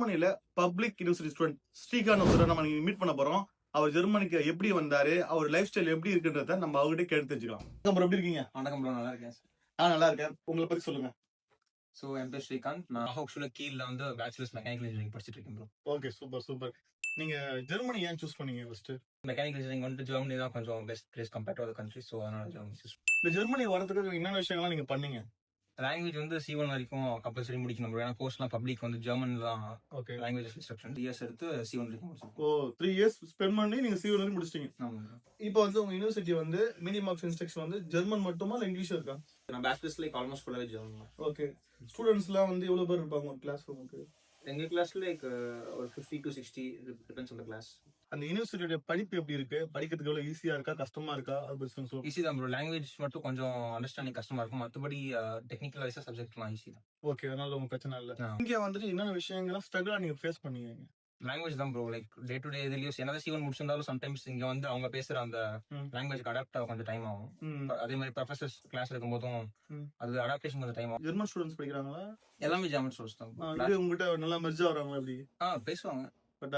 ஜெர்மனில public university student Srikanth ஒருத்தர் நம்ம meet பண்ண போறோம். அவர் ஜெர்மனிக்கு எப்படி வந்தாரு அவர் லைஃப் ஸ்டைல் எப்படி இருக்குன்றத நம்ம அவர்கிட்ட கேட்டு தெரிஞ்சுக்கலாம். அப்புறம் எப்படி இருக்கீங்க? வணக்கம் ப்ரோ நல்லா இருக்கேன் நான் நல்லா இருக்கேன். உங்களை பத்தி சொல்லுங்க. ஸோ என் பேர் ஸ்ரீகாந்த். நான் ஹோக்ஷூல கீழ வந்து பேச்சுலர்ஸ் மெக்கானிக்கல் இன்ஜினியரிங் படிச்சிட்டு இருக்கேன் ப்ரோ ஓகே சூப்பர் சூப்பர் நீங்க ஜெர்மனி ஏன் சூஸ் பண்ணீங்க ஃபர்ஸ்ட் மெக்கானிக்கல் இன்ஜினியரிங் வந்து ஜெர்மனி தான் கொஞ்சம் best place compared to other country so அதனால ஜெர்மனி இந்த ஜெர்மனி வரதுக்கு என்னென்ன விஷயங்கள்லாம் நீங்க பண்ணீங்க? லாங்குவேஜ் வந்து சி ஒன் வரைக்கும் கம்பல்சரி முடிக்கணும். ஏன்னா கோர்ஸ்லாம் பப்ளிக் வந்து ஜெர்மன் தான் ஓகே லாங்குவேஜ் இன்ஸ்ட்ரக்ஷன் இயர்ஸ் எடுத்து சி ஒன் வரைக்கும் ஓ த்ரீ இயர்ஸ் ஸ்பெண்ட் பண்ணி நீங்க சிவில் வரைக்கும் முடிச்சிட்டீங்க. இப்போ வந்து உங்க யூனிவர்சிட்டி வந்து மினிமம் ஆஃப் இன்ஸ்ட்ரக்ஷன் வந்து ஜெர்மன் மட்டுமா இல்ல இங்கிலீஷ் இருக்கா? நான் பேச்சுலர்ஸ் லைக் ஆல்மோஸ்ட் ஃபுல்லாகவே ஜெர்மன் ஓகே ஸ்டூடெண்ட்ஸ்லாம் வந்து எவ்வளவு பேர் இருப்பாங்க கிளாஸ் ரூமுக்கு எங்கள் கிளாஸ்ல லைக் ஒரு fifty to sixty depends on the class அந்த யூனிவர்சிட்டியோட படிப்பு எப்படி இருக்கு? படிக்கிறதுக்கு எவ்வளவு ஈஸியா இருக்கா? கஷ்டமா இருக்கா? அது. ஈஸி தான் ப்ரோ லாங்குவேஜ் மட்டும் கொஞ்சம் அண்டர்ஸ்டாண்டிங் கஷ்டமா இருக்கும். மற்றபடி டெக்னிக்கல் வைஸாக சப்ஜெக்ட்லாம் ஈஸி தான். ஓகே அதனால உங்க பிரச்சனை இல்ல. இங்க வந்துட்டு என்னென்ன விஷயங்கள்லாம் ஸ்ட்ரகிளா நீங்க ஃபேஸ் பண்ணீங்க லாங்குவேஜ் தான் bro like day to day இதுலயும் என்னதான் சீவன் முடிச்சிருந்தாலும் சம்டைம்ஸ் இங்க வந்து அவங்க பேசுற அந்த. லாங்குவேஜ் அடாப்ட் ஆக கொஞ்சம் டைம் ஆகும். அதே மாதிரி ப்ரொஃபசர்ஸ் கிளாஸ் இருக்கும் போதும். அது அடாப்டேஷன் கொஞ்சம் டைம் ஆகும். ஜெர்மன் ஸ்டூடெண்ட்ஸ் படிக்கிறாங்களா? எல்லாமே ஜாமன் சோர்ஸ் தான் உங்ககிட்ட நல்லா மெர்ஜ் ஆகுறாங்க அப்படி ஆ பேசுவாங்க. பட்